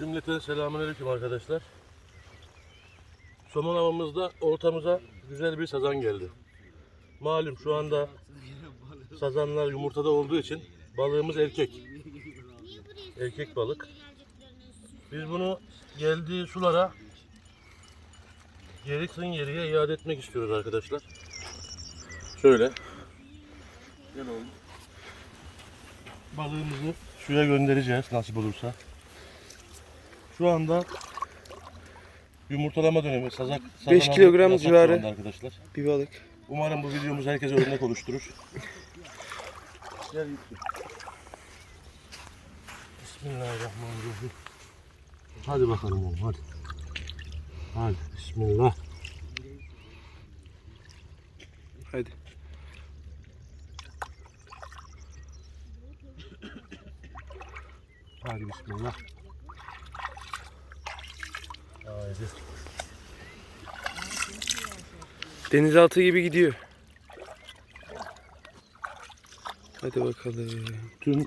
Cümleten selamünaleyküm arkadaşlar. Somon avımızda ortamıza güzel bir sazan geldi. Malum şu anda sazanlar yumurtada olduğu için balığımız erkek. Erkek balık. Biz bunu geldiği sulara gerisin geriye iade etmek istiyoruz arkadaşlar. Şöyle. Gel oğlum. Balığımızı suya göndereceğiz nasip olursa. Şu anda yumurtalama dönemi. Sazak, sazan Beş almak kilogram yasak şu civarı. anda Arkadaşlar. Bir balık. Umarım bu videomuz herkese örnek oluşturur. Bismillahirrahmanirrahim. Hadi bakalım oğlum hadi. Hadi bismillah. Hadi. Hadi bismillah. Haydi. Denizaltı gibi gidiyor. Hadi bakalım. Tüm